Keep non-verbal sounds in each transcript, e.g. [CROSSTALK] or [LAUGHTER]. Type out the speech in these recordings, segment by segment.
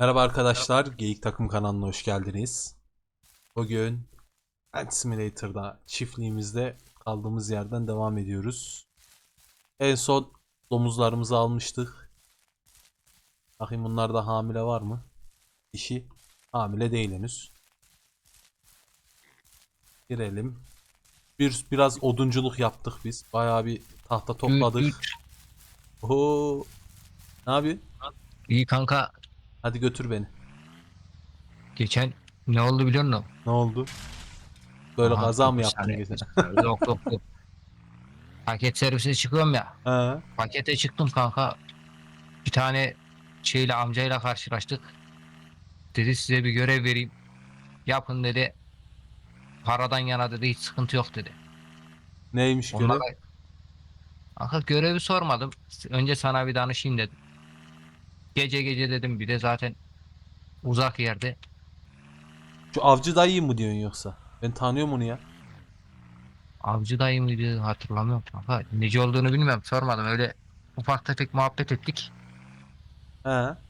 Merhaba arkadaşlar, Geyik Takım kanalına hoş geldiniz. Bugün Pet Simulator'da çiftliğimizde kaldığımız yerden devam ediyoruz. En son domuzlarımızı almıştık. Bakayım bunlarda hamile var mı? Dişi hamile değil henüz. Girelim. Bir biraz odunculuk yaptık biz. Bayağı bir tahta topladık. Oo. Ne yapıyorsun? İyi kanka Hadi götür beni. geçen ne oldu biliyor musun? Ne oldu? Böyle Aha, kaza mı yaptın saniye. geçen? [LAUGHS] yok yok yok. Paket servise çıkıyorum ya. He. Pakete çıktım kanka. Bir tane şeyle amcayla karşılaştık. Dedi size bir görev vereyim. Yapın dedi. Paradan yana dedi hiç sıkıntı yok dedi. Neymiş görev? Kanka görevi sormadım. Önce sana bir danışayım dedim. Gece gece dedim bir de zaten uzak yerde. Şu avcı dayıyı mı diyorsun yoksa? Ben tanıyorum onu ya. Avcı dayı mıydı hatırlamıyorum kanka. Nece olduğunu bilmiyorum sormadım öyle ufak tefek muhabbet ettik. He.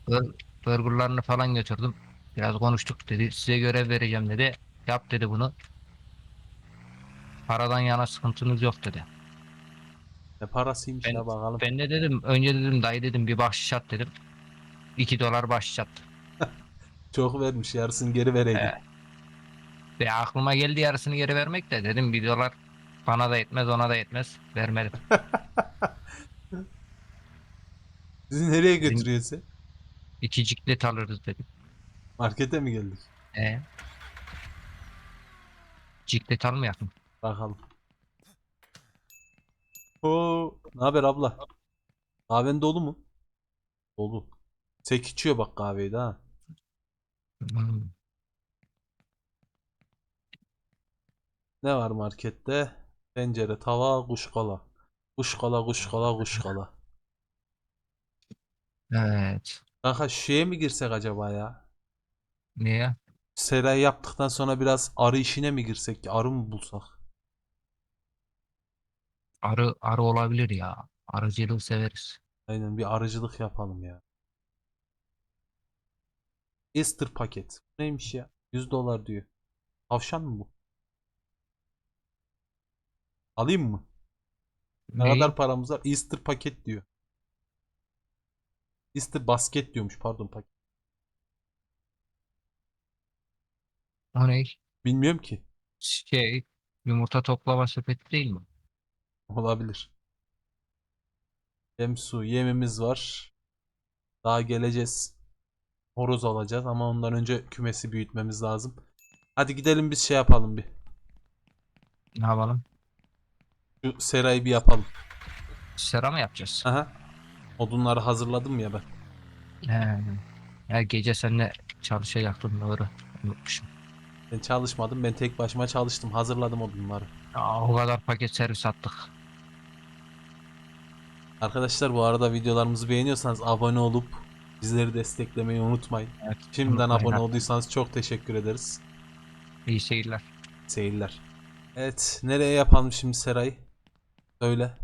Bur- Burgerlarını falan götürdüm. Biraz konuştuk dedi size görev vereceğim dedi. Yap dedi bunu. Paradan yana sıkıntınız yok dedi. Ne parasıymış Ben- ya bakalım. Ben de dedim önce dedim dayı dedim bir bahşiş at dedim. 2 dolar bahşiş attı. [LAUGHS] Çok vermiş yarısını geri vereydi. Ve aklıma geldi yarısını geri vermek de dedim 1 dolar bana da yetmez ona da yetmez. Vermedim. [LAUGHS] Bizi nereye götürüyorsun? İki ciklet alırız dedim. Markete mi geldik? E. Ciklet almayalım. Bakalım. Oo, ne haber abla? Kahven dolu mu? Dolu. Tek içiyor bak kahveyi de ha. Hmm. Ne var markette? Tencere, tava, kuşkala. Kuşkala, kuşkala, kuşkala. Evet. Kanka şeye mi girsek acaba ya? Niye? Seray yaptıktan sonra biraz arı işine mi girsek? Arı mı bulsak? Arı arı olabilir ya. Arıcılığı severiz. Aynen bir arıcılık yapalım ya. Easter paket. Neymiş ya? 100 dolar diyor. Tavşan mı bu? Alayım mı? Ne Neyi? kadar paramız var? Easter paket diyor. Easter basket diyormuş pardon paket. O ne? Bilmiyorum ki. Şey, yumurta toplama sepeti değil mi? Olabilir. Yem su, yemimiz var. Daha geleceğiz. Horoz alacağız ama ondan önce kümesi büyütmemiz lazım. Hadi gidelim biz şey yapalım bir. Ne yapalım? Şu serayı bir yapalım. Sera mı yapacağız? Aha. Odunları hazırladım ya ben. He. Ya gece seninle çalışacaktım doğru. Unutmuşum. Ben çalışmadım. Ben tek başıma çalıştım. Hazırladım odunları. Ya, o kadar paket servis attık. Arkadaşlar bu arada videolarımızı beğeniyorsanız abone olup bizleri desteklemeyi unutmayın. Evet, Şimdiden unutmayın abone ha. olduysanız çok teşekkür ederiz. İyi seyirler. Seyirler. Evet. Nereye yapalım şimdi serayı? Söyle.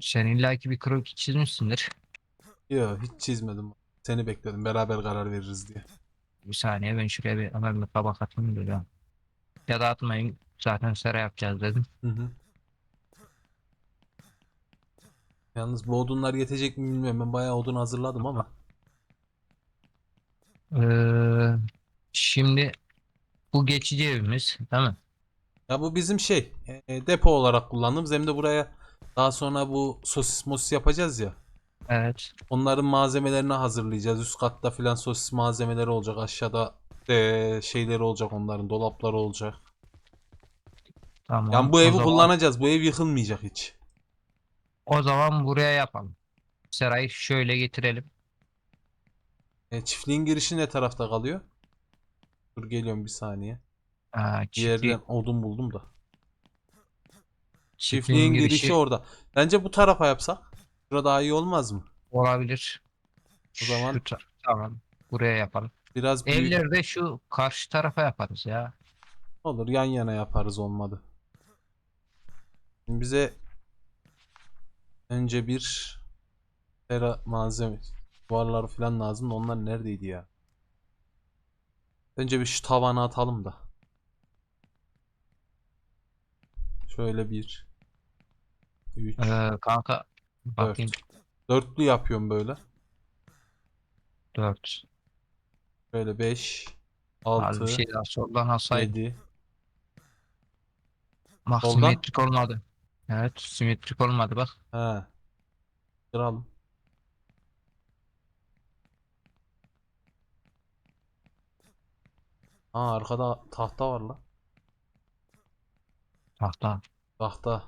Sen illaki bir kroki çizmişsindir. Yok hiç çizmedim. Seni bekledim. Beraber karar veririz diye. Bir saniye ben şuraya bir hemen bir tabak atayım da ya. Da atmayın. Zaten sera yapacağız dedim. Hı hı. Yalnız bu odunlar yetecek mi bilmiyorum. Ben bayağı odun hazırladım ama. Ee, şimdi bu geçici evimiz değil mi? Ya bu bizim şey e, depo olarak kullandığımız hem de buraya daha sonra bu sosis mosis yapacağız ya. Evet. Onların malzemelerini hazırlayacağız. Üst katta filan sosis malzemeleri olacak. Aşağıda e, şeyleri olacak onların. Dolapları olacak. Tamam. Yani bu O evi zaman- kullanacağız. Bu ev yıkılmayacak hiç. O zaman buraya yapalım. Serayı şöyle getirelim. E, çiftliğin girişi ne tarafta kalıyor? Dur geliyorum bir saniye. Aa, Bir çiftliğin, yerden odun buldum da. çiftliğin Çiftliğin girişi girişi orada. Bence bu tarafa yapsak. Şurada daha iyi olmaz mı? olabilir. O zaman- Şu ta- tamam. Buraya yapalım. Biraz büyük Evleri de şu karşı tarafa yaparız ya. olur. Yan yana yaparız olmadı. Şimdi bize önce bir tera malzeme duvarları falan lazım. da Onlar neredeydi ya? Önce bir şu tavanı atalım da. Şöyle bir. Üç. Ee, kanka bakayım Dörtlü yapıyorum böyle. 4. Böyle beş. Az Altı. bir şey daha soldan alsaydı. Yedi. Bak Soldan? simetrik olmadı. Evet simetrik olmadı bak. He. Kıralım. Aa arkada tahta var lan. Tahta. Tahta.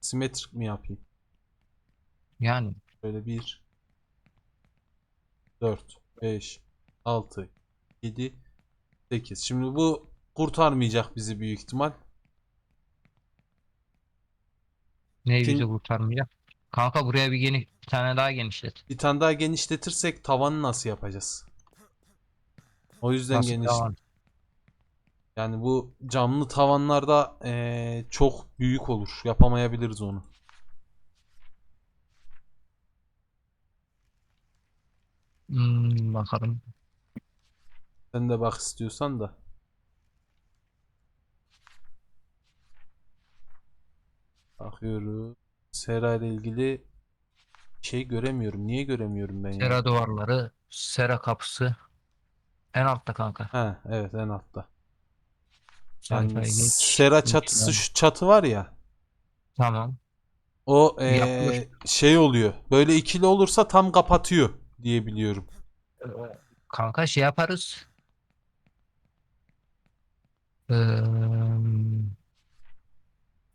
Simetrik mi yapayım? Yani Böyle 1 4 5 6 7 8. Şimdi bu kurtarmayacak bizi büyük ihtimal. ne Kim- bizi kurtarmayacak. Kanka buraya bir geniş bir tane daha genişlet. Bir tane daha genişletirsek tavanı nasıl yapacağız? O yüzden Nasıl geniş. devam? Yani bu camlı tavanlarda eee, çok büyük olur. Yapamayabiliriz onu. Hmm, bakalım. Sen de bak istiyorsan da. Bakıyoruz. Sera ile ilgili şey göremiyorum. Niye göremiyorum ben ya? Sera duvarları, sera kapısı. En altta kanka. Ha, evet en altta. Sayfaya Yani geç. sera çatısı şu çatı var ya. Tamam. O eee, şey oluyor. Böyle ikili olursa tam kapatıyor diye biliyorum. Ee, Kanka şey yaparız. Ee,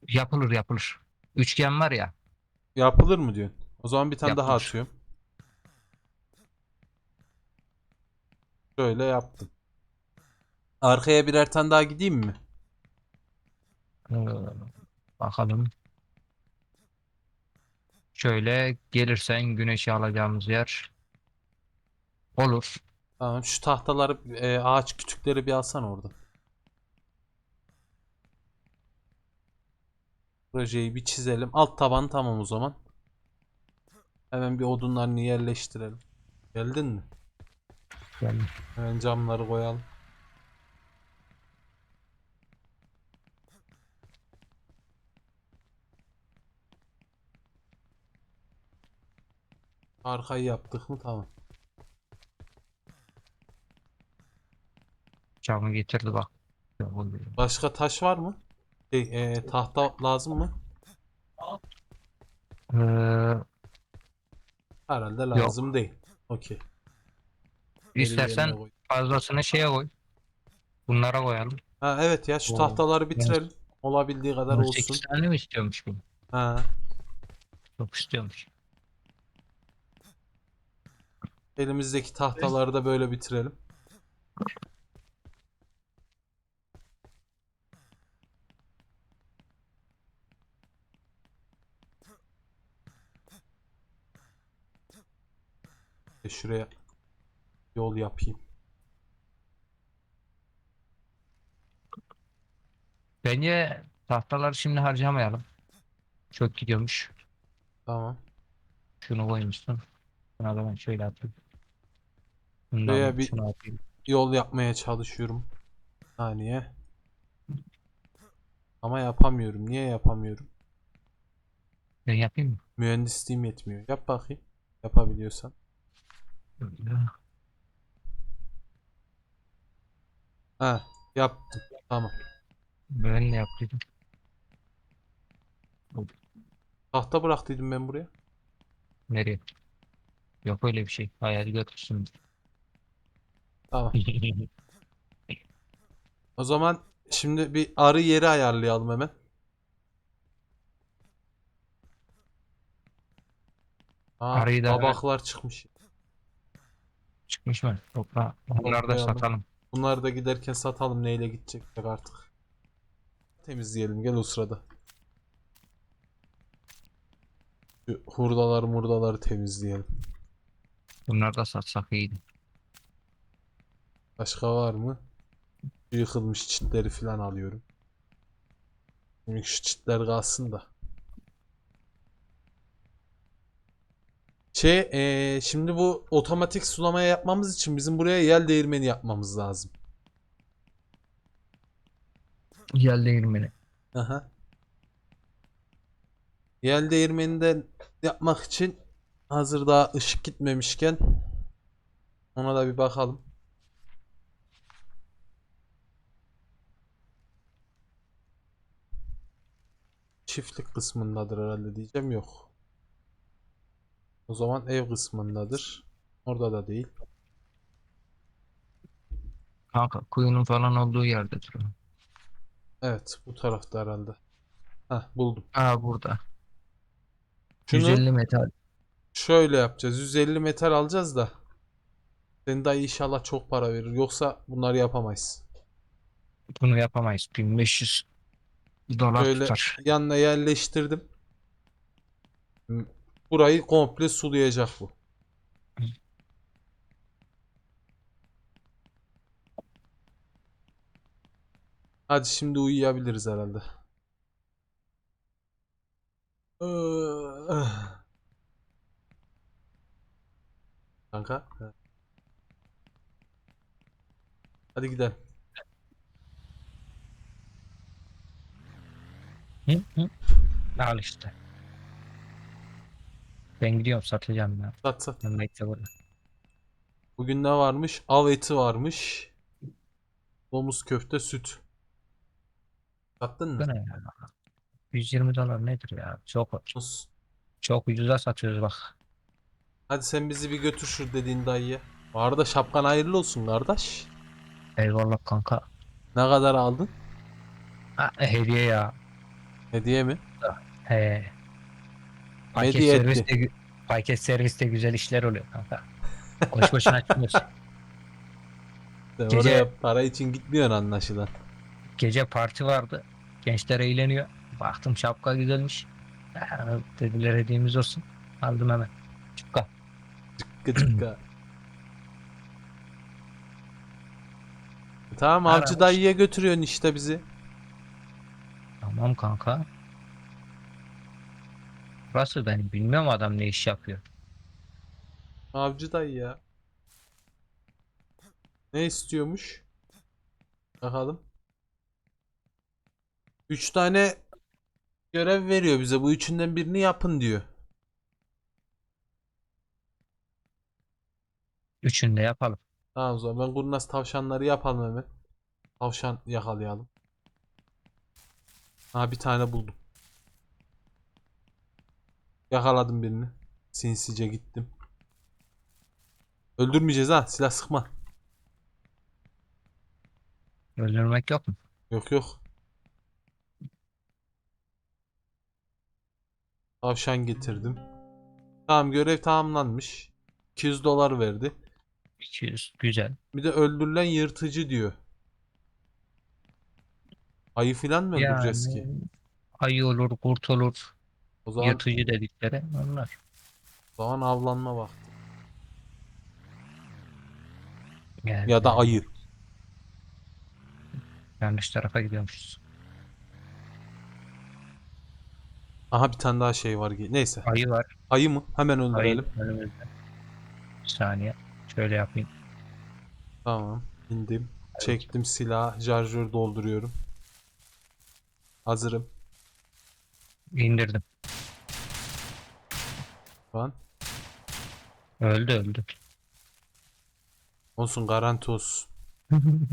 yapılır yapılır. Üçgen var ya. Yapılır mı diyorsun? O zaman bir tane daha atıyorum. Şöyle yaptım. Arkaya birer tane daha gideyim mi? Bakalım. Şöyle gelirsen güneşi alacağımız yer olur. Tamam şu tahtaları e, ağaç kütükleri bir alsan orada. Projeyi bir çizelim. Alt taban tamam o zaman. Hemen bir odunlarını yerleştirelim. Geldin mi? Yani Hemen camları koyalım. Arkayı yaptık mı? Tamam. camı getirdi bak. Yok. Başka taş var mı? Şey, e, tahta lazım mı? Ee, Herhalde lazım değil. Okey. İstersen koy. fazlasını şeye koy. Bunlara koyalım. Ha evet ya şu Oo, tahtaları bitirelim. Olabildiği kadar olsun. 8 tane mi istiyormuş bu? Ha. Çok istiyormuş. Elimizdeki tahtaları da böyle bitirelim. E Şuraya yol yapayım. Bence tahtaları şimdi harcamayalım. Çok gidiyormuş. Tamam. Şunu koymuşsun. Buna da ben şöyle atayım. Bundan Buraya bir- şunu atayım. Yol yapmaya çalışıyorum. Saniye. Ama yapamıyorum. Niye yapamıyorum? Ben yapayım mı? Mühendisliğim yetmiyor. Yap bakayım. Yapabiliyorsan. Ha, yaptım. Tamam. Ben ne yaptıydım? Tahta bıraktıydım ben buraya. Nereye? Yok öyle bir şey. Hayal götürsün. Tamam. [LAUGHS] O zaman şimdi bir arı yeri ayarlayalım hemen. Aa, Arıyı da- babaklar çıkmış. Çıkmış mı? Toprağı. Onları da Toplayalım. satalım. Bunları da giderken satalım neyle gidecekler artık. Temizleyelim gel o sırada. Şu hurdaları murdaları temizleyelim. Bunları da satsak iyiydi. Başka var mı? Şu yıkılmış çitleri falan alıyorum. Şimdi şu çitler kalsın da. Şey eee, şimdi bu otomatik sulamaya yapmamız için bizim buraya yel değirmeni yapmamız lazım. Yel değirmeni. Aha. Yel değirmeninden yapmak için hazır daha ışık gitmemişken ona da bir bakalım. Çiftlik kısmındadır herhalde diyeceğim yok. O zaman ev kısmındadır. Orada da değil. Kanka kuyunun falan olduğu yerde duruyor. Evet bu tarafta herhalde. Heh buldum. Aa burada. Şunu 150 metal. Şöyle yapacağız. 150 metal alacağız da. Senin dayı inşallah çok para verir. Yoksa bunları yapamayız. Bunu yapamayız. 1500 dolar Şöyle tutar. yanına yerleştirdim. Burayı komple sulayacak bu. Hadi şimdi uyuyabiliriz herhalde. Kanka. Hadi gidelim. Hı? Hı? Al işte. Ben gidiyorum satacağım ya. Sat sat. Ben bekle burada. Bugün ne varmış? Av eti varmış. Domuz köfte, süt. Sattın Bu mı? ne ya? 120 dolar nedir ya? Çok Olsun. çok ucuza satıyoruz bak. Hadi sen bizi bir götür şu dediğin dayıya. Bu arada şapkan hayırlı olsun kardeş. Eyvallah kanka. Ne kadar aldın? Ha, hediye ya. Hediye mi? He. Paket Hediye etti. serviste, gü- paket serviste güzel işler oluyor kanka. Boş boşuna çıkmıyorsun. Sen Gece- oraya para için gitmiyorsun anlaşılan. Gece parti vardı. Gençler eğleniyor. Baktım şapka güzelmiş. Ha, Dediler hediyemiz olsun. Aldım hemen. Şapka. Cıkka cıkka. Tamam Aramış. avcı dayıya götürüyorsun işte bizi. Tamam kanka. Burası ben bilmiyorum adam ne iş yapıyor. Avcı dayı ya. Ne istiyormuş? Bakalım. Üç tane görev veriyor bize. Bu üçünden birini yapın diyor. Üçünü de yapalım. Tamam o zaman ben kurnaz tavşanları yapalım hemen. Tavşan yakalayalım. Ha bir tane buldum. Yakaladım birini. Sinsice gittim. Öldürmeyeceğiz ha. Silah sıkma. Öldürmek yok mu? Yok yok. Tavşan getirdim. Tamam görev tamamlanmış. 200 dolar verdi. 200. Güzel. Bir de öldürülen yırtıcı diyor. Ayı filan mı öldüreceğiz ki? Ayı olur, kurt olur, O zaman, yırtıcı dedikleri onlar. o zaman avlanma vakti. Yani Ya da ayı. yanlış tarafa gidiyormuşuz. Aha bir tane daha şey var. Neyse. Ayı var. Ayı mı? Hemen Ayı öldürelim. önümüzde. Bir saniye. Şöyle yapayım. Tamam. İndim. Çektim silah. Şarjör dolduruyorum. Hazırım. İndirdim. Şu an. Öldü öldü. Olsun garanti olsun. [LAUGHS]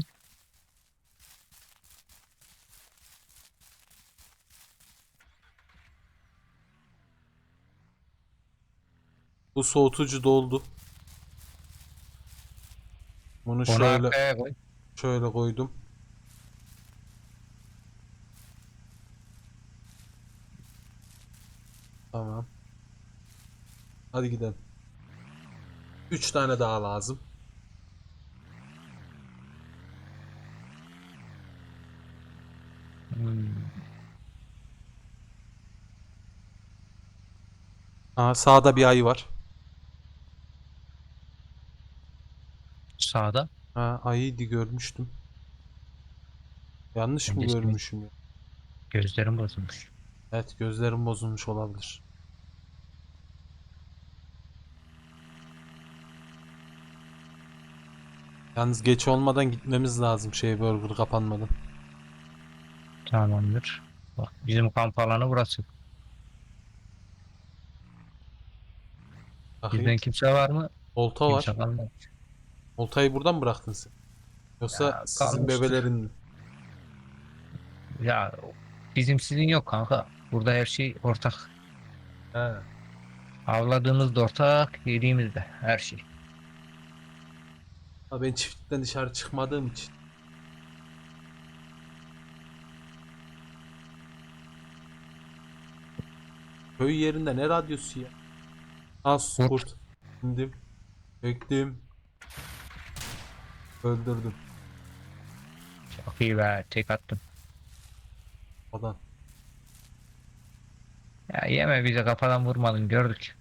Bu soğutucu doldu. Bunu şöyle şöyle koydum. Tamam. Hadi gidelim. 3 tane daha lazım. Hmm. Aa, sağda bir ayı var. Sağda. Ha, ayıydı görmüştüm. Yanlış mı görmüşüm ya? Gözlerim bozulmuş. Evet gözlerim bozulmuş olabilir. Yalnız geç olmadan gitmemiz lazım şey burger kapanmadan. Tamamdır. Bak bizim kamp alanı burası. Bakayım. Bizden kimse var mı? Olta var. Kimse kalmadı. Oltayı buradan mı bıraktın sen? Yoksa Ya, sizin bebelerin mi? Ya bizim sizin yok kanka. Burada her şey ortak. He. Avladığımız da ortak, yediğimiz de her şey. Ha, ben çiftlikten dışarı çıkmadığım için. Köy yerinde ne radyosu ya? Az Kurt. İndim. Çektim. Öldürdüm. Çok iyi be, tek attım. Adam. Ya yeme bize kafadan vurmadın gördük.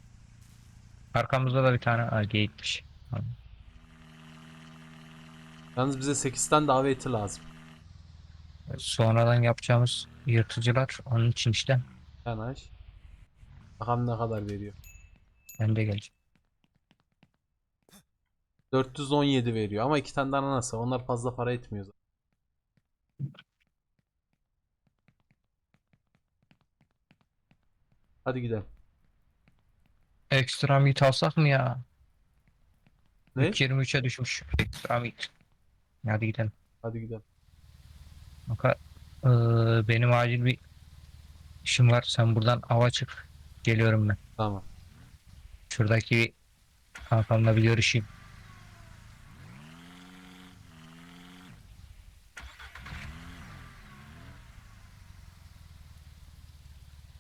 Arkamızda da bir tane ha, geyikmiş. Yalnız bize 8 tane daveti lazım. Sonradan yapacağımız yırtıcılar onun için işte Yanaş. Bakalım ne kadar veriyor. ben de geleceğim. 417 veriyor ama iki tane de ananas var. Onlar fazla para etmiyor zaten. Hadi gidelim. Ekstra meat alsak mı ya? Ne? 3.23'e düşmüş. Ekstra meat. Hadi gidelim. Hadi gidelim. Kanka eee, benim acil bir işim var. Sen buradan ava çık. Geliyorum ben. Tamam. Şuradaki kankamla bir görüşeyim.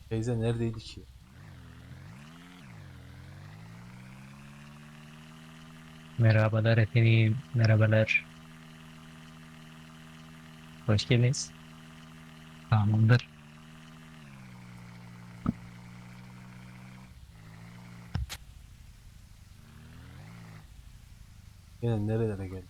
Teyze neredeydi ki? Merhabalar efendim. Merhabalar. Hoş geldiniz. Tamamdır. Yine nerelere geldi?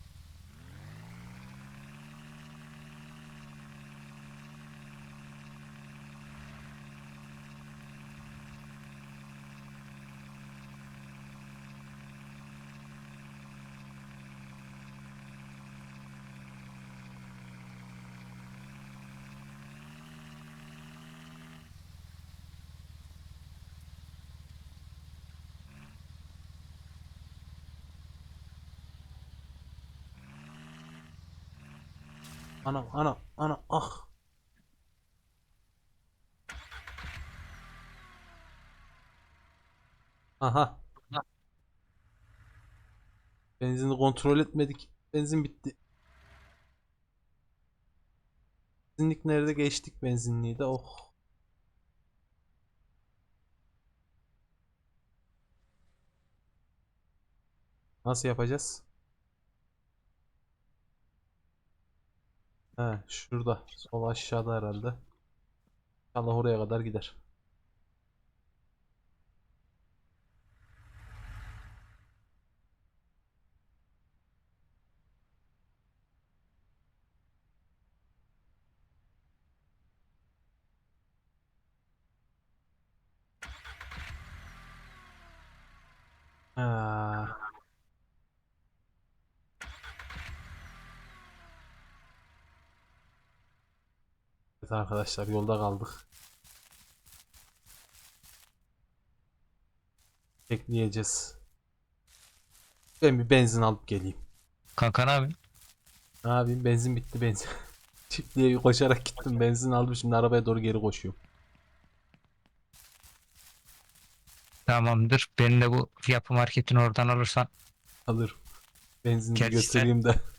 Ana ana ana ah. Aha. Benzini kontrol etmedik. Benzin bitti. Benzinlik nerede geçtik benzinliği de oh. Nasıl yapacağız? He şurada. Sol aşağıda herhalde. Allah oraya kadar gider. Evet arkadaşlar yolda kaldık. Bekleyeceğiz. Ben bir benzin alıp geleyim. Kanka ne? Ne yapayım? Benzin bitti benzin. [LAUGHS] Çiftliğe koşarak gittim. Benzin aldım. Şimdi arabaya doğru geri koşuyorum. Tamamdır. Beni de bu yapı marketin oradan alırsan Alırım. Benzini Gerçi sen- götüreyim de.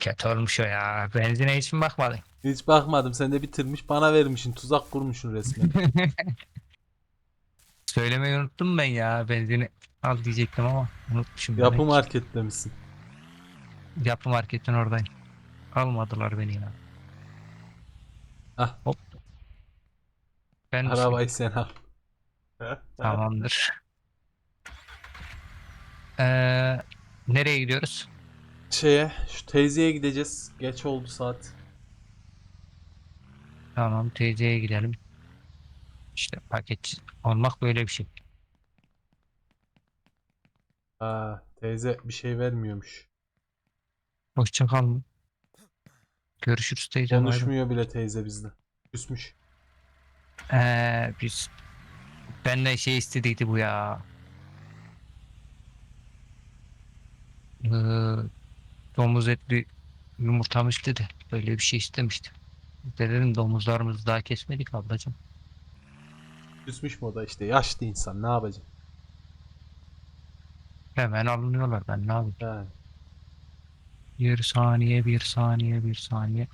Kötü olmuş o ya. Benzine hiç mi bakmadın? Hiç bakmadım. Sen de bitirmiş. Bana vermişsin. Tuzak kurmuşsun resmen. [LAUGHS] Söylemeyi unuttum ben ya. Benzini al diyecektim ama unutmuşum. Yapı markette misin? Yapı marketin oradayım. Almadılar beni ya. Hah. Hop. Ben Arabayı sen al. Tamamdır. Ee, nereye gidiyoruz? Şeye, şu teyzeye gideceğiz. Geç oldu saat. Tamam teyzeye gidelim. İşte paketçi olmak böyle bir şey. Ha, teyze bir şey vermiyormuş. Hoşça kal mı? Görüşürüz teyze. Konuşmuyor bile teyze bizle. Küsmüş. Ee, biz benden şey istediydi bu ya. Ee, domuz etli yumurtamış dedi. Böyle bir şey istemişti. Dedim domuzlarımızı daha kesmedik ablacığım. Küsmüş mü o da işte yaşlı insan ne yapacak? Hemen alınıyorlar ben ne yapayım. Yani. Bir saniye, bir saniye, bir saniye.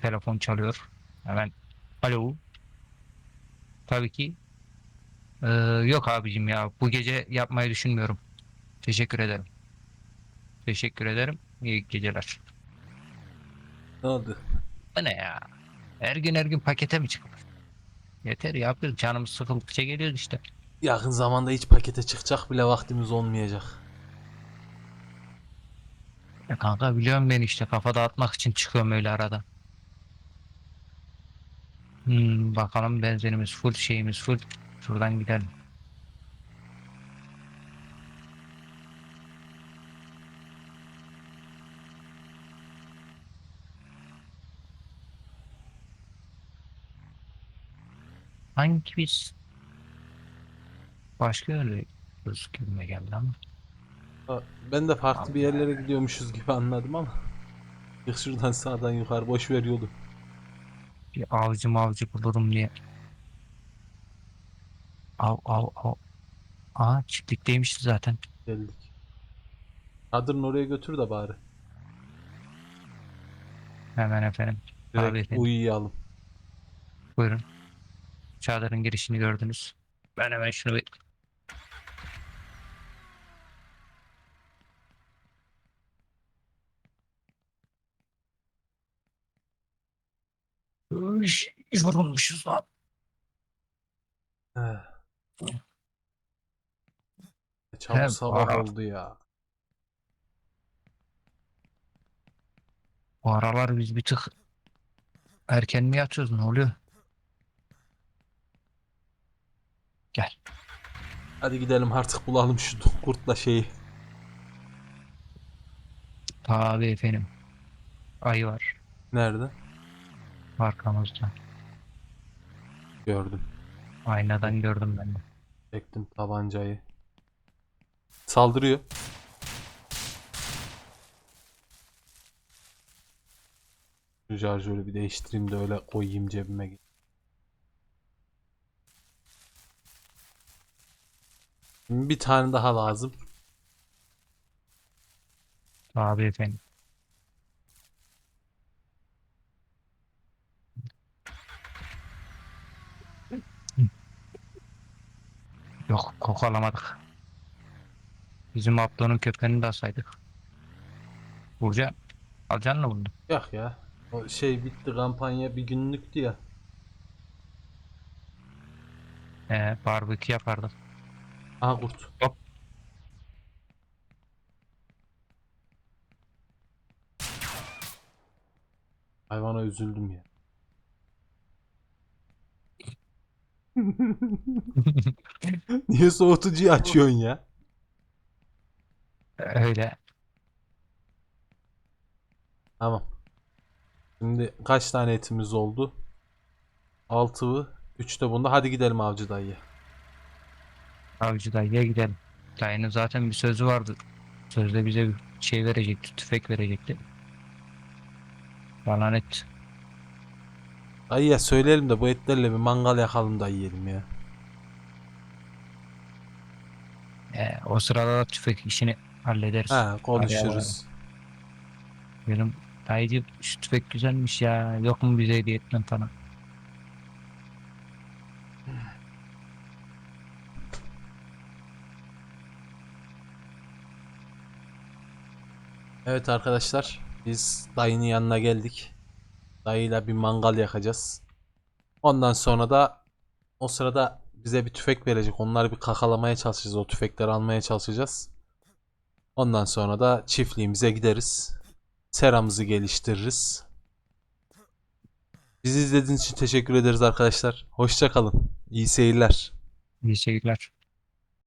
Telefon çalıyor. Hemen. Alo. Tabii ki. Ee, yok abicim ya. Bu gece yapmayı düşünmüyorum. Teşekkür ederim. Teşekkür ederim. İyi geceler. Ne oldu? Bu ne ya? Her gün her gün pakete mi çıkıyor? Yeter ya. Bir canımız sıkıldıkça geliyoruz işte. Yakın zamanda hiç pakete çıkacak bile vaktimiz olmayacak. Ya kanka biliyorum ben işte kafa dağıtmak için çıkıyorum öyle arada. Hmm, bakalım benzinimiz full şeyimiz full. Şuradan gidelim. Hangi biz başka öyle gözüküme geldi ama. Ha, Ben de farklı bir yerlere gidiyormuşuz gibi anladım ama. [LAUGHS] Çık şuradan sağdan yukarı boş ver yolu. Bir avcı mavcı bulurum diye. Av av av. Aa çiftlikteymişiz zaten. Geldik. Çadırın oraya götür de bari. Hemen efendim. Direkt Abi efendim. uyuyalım. Buyurun. Çadırın girişini gördünüz. Ben hemen şunu bir... Yorulmuşuz lan. Çabuk Hem sabah oldu ya. Bu aralar biz bir tık erken mi yatıyoruz ne oluyor? Gel. Hadi gidelim artık bulalım şu kurtla şeyi. Tabii efendim. Ayı var Nerede? arkamızda. Gördüm. Aynadan gördüm ben de. Çektim tabancayı. Saldırıyor. Şu şarjörü bir değiştireyim de öyle koyayım cebime. Bir tane daha lazım. Tabii efendim. Yok koku alamadık. Bizim Abdo'nun köpeğini de alsaydık. Burcu alacaksın mı bunu? Yok ya. O şey bitti kampanya bir günlüktü ya. Ee, barbekü yapardık. Aha kurt. Hop. Hayvana üzüldüm ya. [LAUGHS] Niye soğutucuyu açıyorsun ya? Öyle. Tamam. Şimdi kaç tane etimiz oldu? 6, 3 de bunda. Hadi gidelim avcı dayıya. Avcı dayıya gidelim. Dayının zaten bir sözü vardı. Sözde bize bir şey verecekti, tüfek verecekti. Falan et. Dayıya söyleyelim de bu etlerle bir mangal yakalım da yiyelim ya. Ee, o sırada da tüfek işini hallederiz. Ha konuşuruz. Dedim dayıcı şu tüfek güzelmiş ya. Yok mu bize hediye etmen falan. Evet arkadaşlar biz dayının yanına geldik. Dayıyla bir mangal yakacağız. Ondan sonra da o sırada bize bir tüfek verecek. Onları bir kakalamaya çalışacağız. O tüfekleri almaya çalışacağız. Ondan sonra da çiftliğimize gideriz. Seramızı geliştiririz. Bizi izlediğiniz için teşekkür ederiz arkadaşlar. Hoşça kalın. İyi seyirler. İyi seyirler.